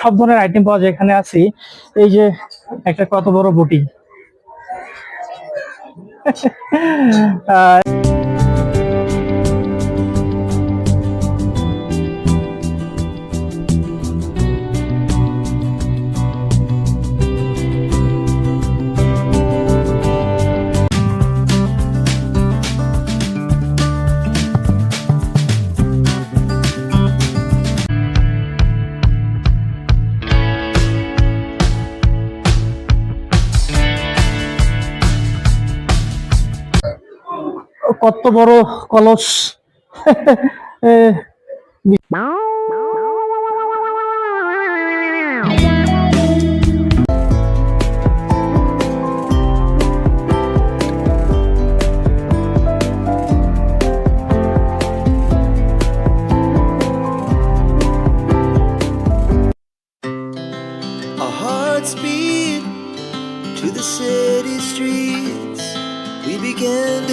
সব ধরনের আইটেম পাওয়া যায় এখানে আছি এই যে একটা কত বড় বটি কত বড় কলস?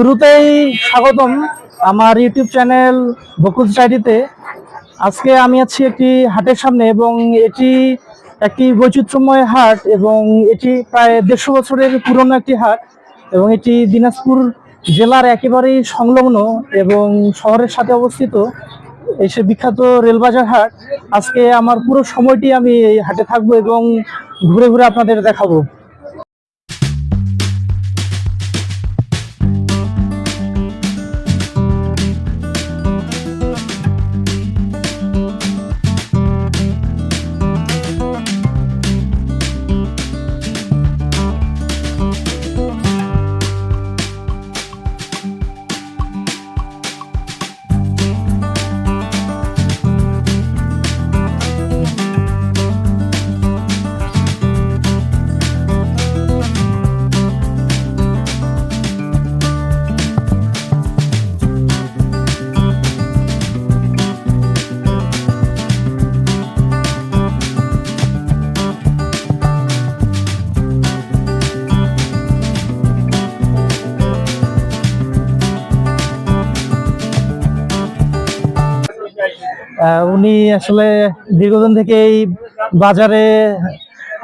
শুরুতেই স্বাগতম আমার ইউটিউব চ্যানেল বকুজ ডায়েরিতে আজকে আমি আছি একটি হাটের সামনে এবং এটি একটি বৈচিত্র্যময় হাট এবং এটি প্রায় দেড়শো বছরের পুরনো একটি হাট এবং এটি দিনাজপুর জেলার একেবারেই সংলগ্ন এবং শহরের সাথে অবস্থিত এই সে বিখ্যাত রেলবাজার হাট। আজকে আমার পুরো সময়টি আমি এই হাটে থাকব এবং ঘুরে ঘুরে আপনাদের দেখাবো। উনি আসলে দীর্ঘদিন থেকে এই বাজারে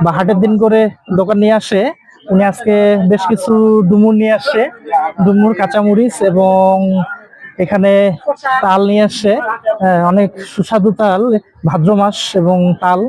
বা হাটের দিন করে দোকান নিয়ে আসে। উনি আজকে বেশ কিছু ডুমুর নিয়ে আসছে ডুমুর কাঁচামরিচ এবং এখানে তাল নিয়ে আসছে আহ, অনেক সুস্বাদু তাল ভাদ্র মাস এবং তাল।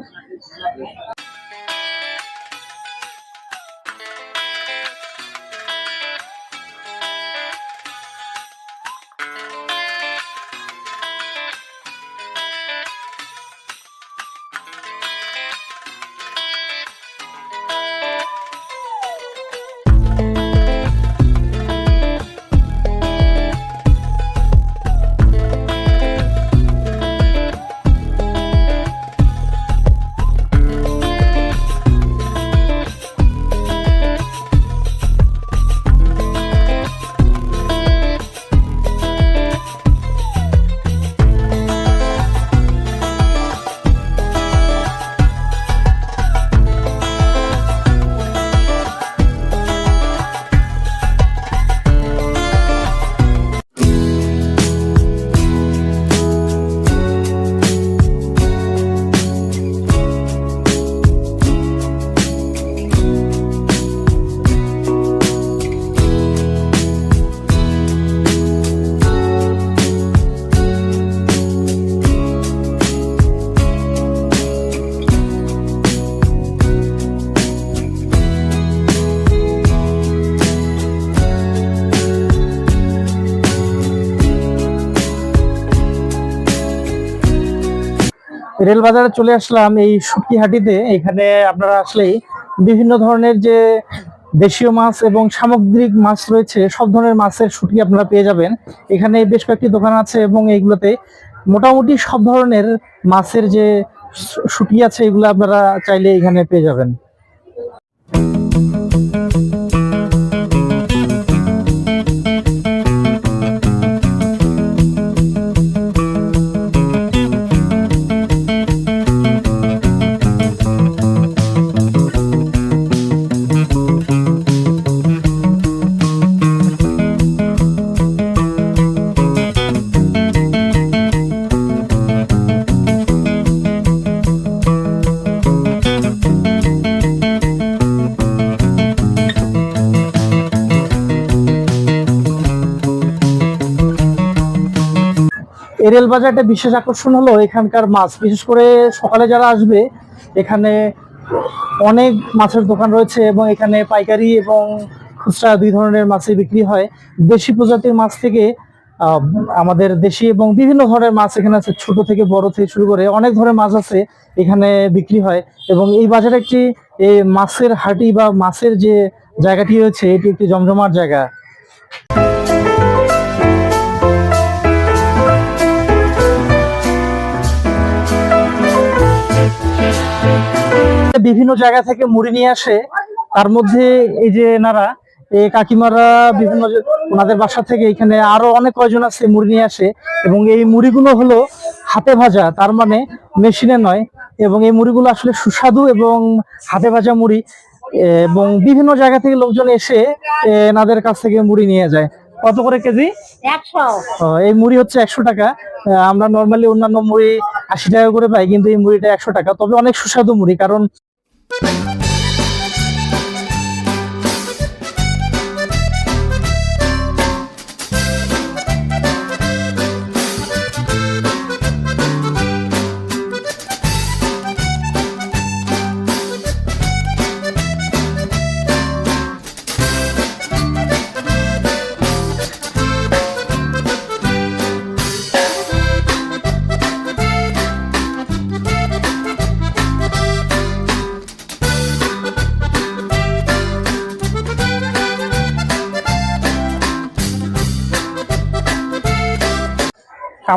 রেল বাজারে চলে আসলাম এই হাটিতে এখানে আপনারা আসলেই বিভিন্ন ধরনের যে দেশীয় মাছ এবং সামুদ্রিক মাছ রয়েছে, সব ধরনের মাছের শুটকি আপনারা পেয়ে যাবেন। এখানে বেশ কয়েকটি দোকান আছে এবং এইগুলোতে মোটামুটি সব ধরনের মাছের যে শুটকি আছে, এগুলো আপনারা চাইলে এখানে পেয়ে যাবেন। এই রেল বাজারটা বিশেষ আকর্ষণ হলো এখানকার মাছ। বিশেষ করে সকালে যারা আসবে, এখানে অনেক মাছের দোকান রয়েছে এবং এখানে পাইকারি এবং খুচরা দুই ধরনের মাছই বিক্রি হয়। দেশি প্রজাতির মাছ থেকে আমাদের দেশি এবং বিভিন্ন ধরনের মাছ এখানে আছে, ছোট থেকে বড় থেকে শুরু করে অনেক ধরনের মাছ আছে এখানে বিক্রি হয় এবং এই বাজারে একটি মাছের হাটি বা মাছের যে জায়গাটি রয়েছে, এটি একটি জমজমাট জায়গা। বিভিন্ন জায়গা থেকে মুড়ি নিয়ে আসে। তার মধ্যে এই যে এনারা এই কাকিমারা বিভিন্ন ওনাদের বাসা থেকে এখানে আরও অনেক কয়জন আছে মুড়ি নিয়ে আসে এবং এই মুড়িগুলো হলো হাতে ভাজা, তার মানে মেশিনে নয়। এবং এই মুড়িগুলো আসলে সুস্বাদু এবং হাতে ভাজা মুড়ি। এবং বিভিন্ন জায়গা থেকে লোকজন এসে এনাদের কাছ থেকে মুড়ি নিয়ে যায়। কত করে কেজি? এই মুড়ি হচ্ছে একশো টাকা। আমরা নর্মালি অন্যান্য মুড়ি আশি টাকা করে পাই কিন্তু এই মুড়িটা একশো টাকা। তবে অনেক সুস্বাদু মুড়ি কারণ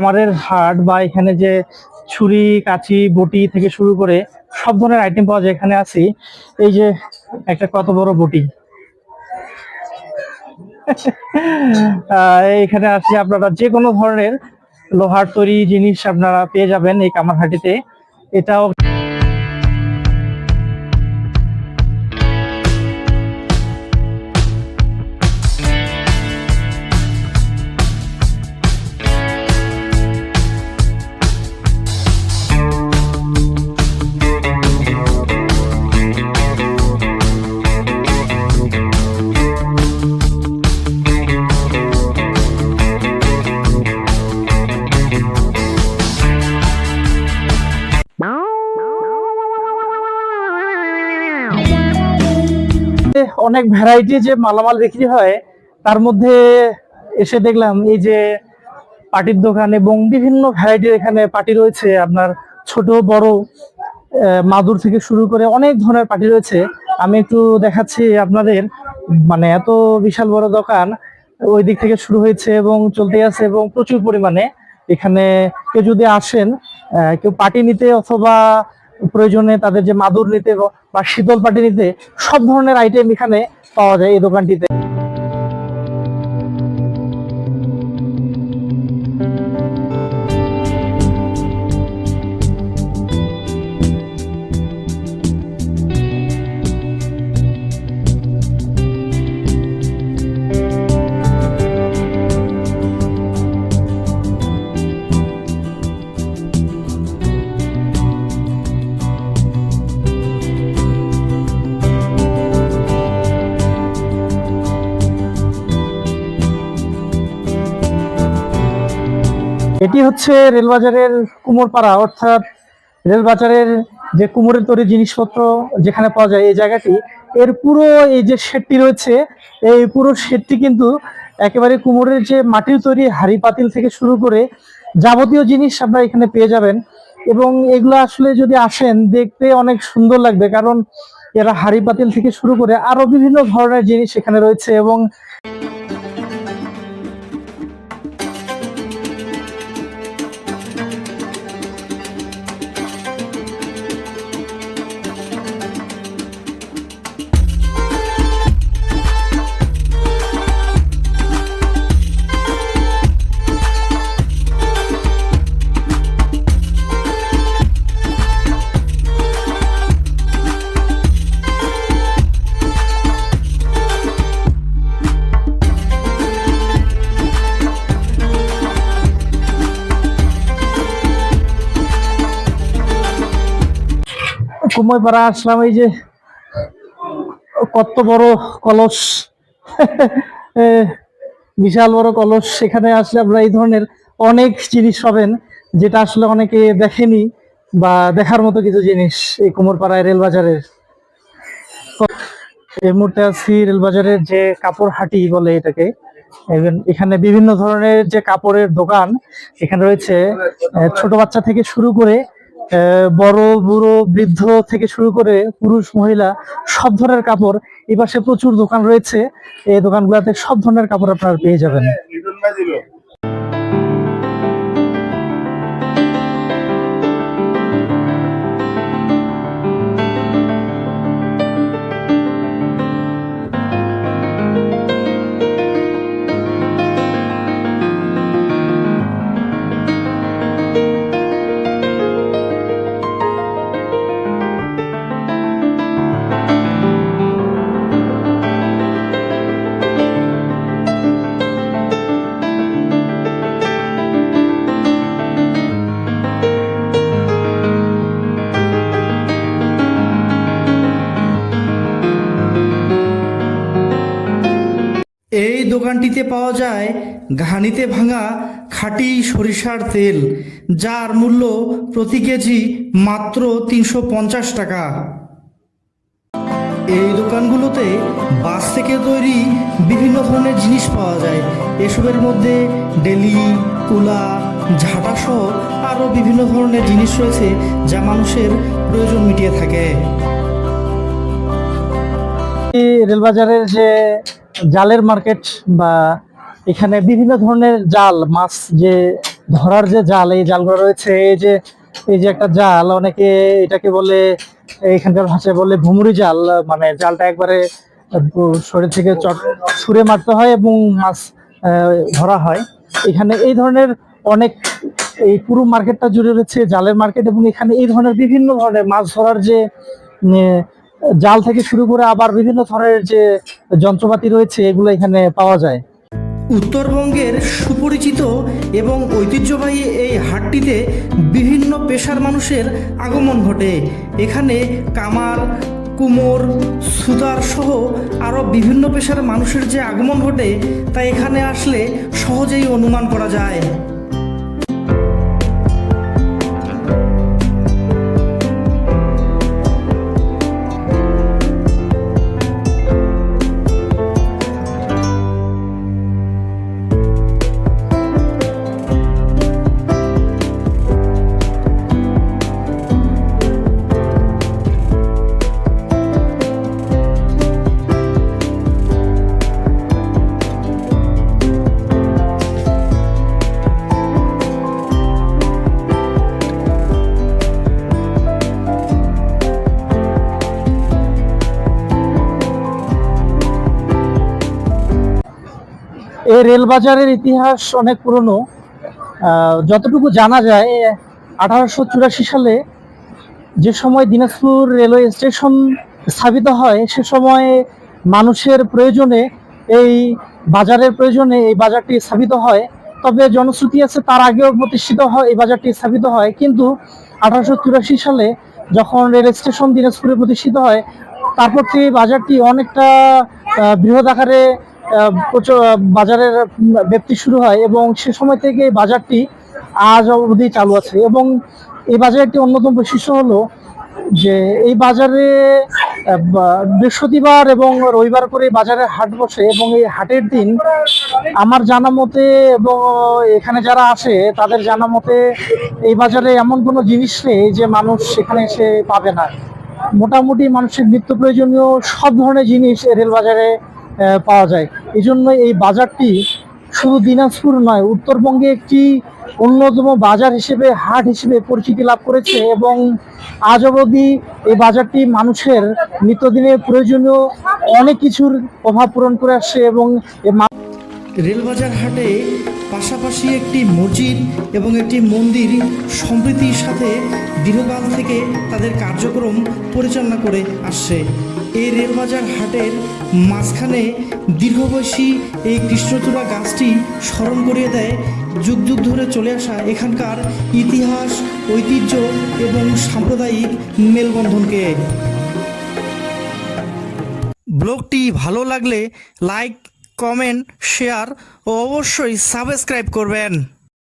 কামারের হাট বা এখানে যে ছুরি, কাঁচি, বটি থেকে শুরু করে সব ধরনের আইটেম পাওয়া যায় এখানে আছি এই যে একটা কত বড় বটি। এখানে আসলে আপনারা যে কোনো ধরনের লোহার তৈরি জিনিস আপনারা পেয়ে যাবেন এই কামারহাটিতে এটাও অনেক ভ্যারাইটি যে মালামাল বিক্রি হয়, তার মধ্যে এসে দেখলাম এই যে পাটির দোকান এবং বিভিন্ন ভ্যারাইটির এখানে পাটি রয়েছে। আপনার ছোট, বড় মাদুর থেকে শুরু করে অনেক ধরনের পাটি রয়েছে। আমি একটু দেখাচ্ছি আপনাদের। মানে এত বিশাল বড় দোকান, ওই দিক থেকে শুরু হয়েছে এবং চলতে আছে এবং প্রচুর পরিমাণে। এখানে কেউ যদি আসেন কেউ পাটি নিতে অথবা প্রয়োজনে তাদের যে মাদুর নিতে বা- শীতল পাটি নিতে সব ধরনের আইটেম এখানে পাওয়া যায় এই দোকানটিতে। এটি হচ্ছে রেলবাজারের কুমোরপাড়া, অর্থাৎ রেলবাজারের যে কুমোরের তৈরি জিনিসপত্র যেখানে পাওয়া যায় এই জায়গাটি, এর পুরো এই যে শেডটি রয়েছে, এই পুরো শেডটি কিন্তু একেবারে কুমোরের যে মাটির তৈরি হাড়ি পাতিল থেকে শুরু করে যাবতীয় জিনিস আপনারা এখানে পেয়ে যাবেন। এবং এগুলো আসলে যদি আসেন, দেখতে অনেক সুন্দর লাগবে, কারণ এরা হাড়ি পাতিল থেকে শুরু করে আরও বিভিন্ন ধরনের জিনিস এখানে রয়েছে এবং কুমোরপাড়া আসলাম, এই যে কত বড় কলস। বিশাল বড় কলস। সেখানে আসলে আপনারা এই ধরনের অনেক জিনিস পাবেন, যেটা আসলে অনেকে দেখেনি বা দেখার মতো কিছু জিনিস এই কুমোরপাড়ায় রেলবাজারের। এই মুহূর্তে আছি রেলবাজারের যে কাপড় হাটি বলে এটাকে। এখানে বিভিন্ন ধরনের যে কাপড়ের দোকান, এখানে রয়েছে ছোট বাচ্চা থেকে শুরু করে বড়, বুড়ো, বৃদ্ধ থেকে শুরু করে পুরুষ, মহিলা, সব ধরনের কাপড় এপাশে পাশে প্রচুর দোকান রয়েছে। এই দোকানগুলোতে সব ধরনের কাপড় আপনারা পেয়ে যাবেন। দোকানটিতে পাওয়া যায় ঘানিতে ভাঙা খাঁটি সরিষার তেল, যার মূল্য প্রতি কেজি মাত্র তিনশো পঞ্চাশ টাকা। এই দোকানগুলোতে বাঁশ থেকে তৈরি বিভিন্ন ধরনের জিনিস পাওয়া যায়। এসবের মধ্যে ডেলি তুলা ঝাঁটা সহ আরও বিভিন্ন ধরনের জিনিস রয়েছে যা মানুষের প্রয়োজন মিটিয়ে থাকে। রেলবাজারের যে জালের মার্কেট বা এখানে বিভিন্ন ধরনের জাল, মাছ যে ধরার যে জাল, এই জালগুলো রয়েছে, এই যে এই যে একটা জাল, অনেকে এটাকে বলে, এখানকার ভাষায় বলে ভুমুরি জাল মানে জালটা একবারে শরীর থেকে চট, ছুঁড়ে মারতে হয় এবং মাছ ধরা হয়। এখানে এই ধরনের অনেক, এই পুরো মার্কেটটা জুড়ে রয়েছে, জালের মার্কেট এবং এখানে এই ধরনের বিভিন্ন ধরনের মাছ ধরার যে জাল থেকে শুরু করে আবার বিভিন্ন ধরনের যে যন্ত্রপাতি রয়েছে, এগুলো এখানে পাওয়া যায়। উত্তরবঙ্গের সুপরিচিত এবং ঐতিহ্যবাহী এই হাটটিতে বিভিন্ন পেশার মানুষের আগমন ঘটে। এখানে কামার কুমোর, সুতার সহ আরও বিভিন্ন পেশার মানুষের যে আগমন ঘটে, তা এখানে আসলে সহজেই অনুমান করা যায়। এই রেলবাজারের ইতিহাস অনেক পুরনো। যতটুকু জানা যায়, আঠারোশো চুরাশি সালে যে সময় দিনাজপুর রেলওয়ে স্টেশন স্থাপিত হয়, সে সময় মানুষের প্রয়োজনে এই বাজারের প্রয়োজনে এই বাজারটি স্থাপিত হয়। তবে জনশ্রুতি আছে তার আগেও প্রতিষ্ঠিত হয়, এই বাজারটি স্থাপিত হয়। কিন্তু আঠারোশো চুরাশি সালে যখন রেল স্টেশন দিনাজপুরে প্রতিষ্ঠিত হয়, তারপর থেকে বাজারটি অনেকটা বৃহৎ আকারে প্রচুর বাজারের ব্যাপ্তি শুরু হয় এবং সে সময় থেকে এই বাজারটি আজ অবধি চালু আছে এবং এই বাজারের একটি অন্যতম বৈশিষ্ট্য হলো যে এই বাজারে বৃহস্পতিবার এবং রবিবার করে বাজারে হাট বসে এবং এই হাটের দিন আমার জানা মতে এবং এখানে যারা আসে তাদের জানা মতে এই বাজারে এমন কোনো জিনিস নেই যে মানুষ সেখানে এসে পাবে না। মোটামুটি মানুষের নিত্য প্রয়োজনীয় সব ধরনের জিনিস রেল বাজারে পাওয়া যায়। এই জন্য এই বাজারটি শুধু দিনাজপুর নয়, উত্তরবঙ্গে একটি অন্যতম বাজার হিসেবে, হাট হিসেবে পরিচিতি লাভ করেছে এবং আজ অবধি এই বাজারটি মানুষের নিত্যদিনের প্রয়োজনীয় অনেক কিছুর অভাব পূরণ করে আসছে এবং রেলবাজার হাটে পাশাপাশি একটি মসজিদ এবং একটি মন্দির সম্প্রীতির সাথে দীর্ঘকাল থেকে তাদের কার্যক্রম পরিচালনা করে আসছে। এই রেলবাজার হাটের মাঝখানে দীর্ঘবয়সী এই কৃষ্ণচূড়া গাছটি স্মরণ করিয়ে দেয়, যুগ যুগ ধরে চলে আসা এখানকার ইতিহাস, ঐতিহ্য এবং সাম্প্রদায়িক মেলবন্ধনকে। ব্লগটি ভালো লাগলে লাইক কমেন্ট শেয়ার ও অবশ্যই সাবস্ক্রাইব করবেন।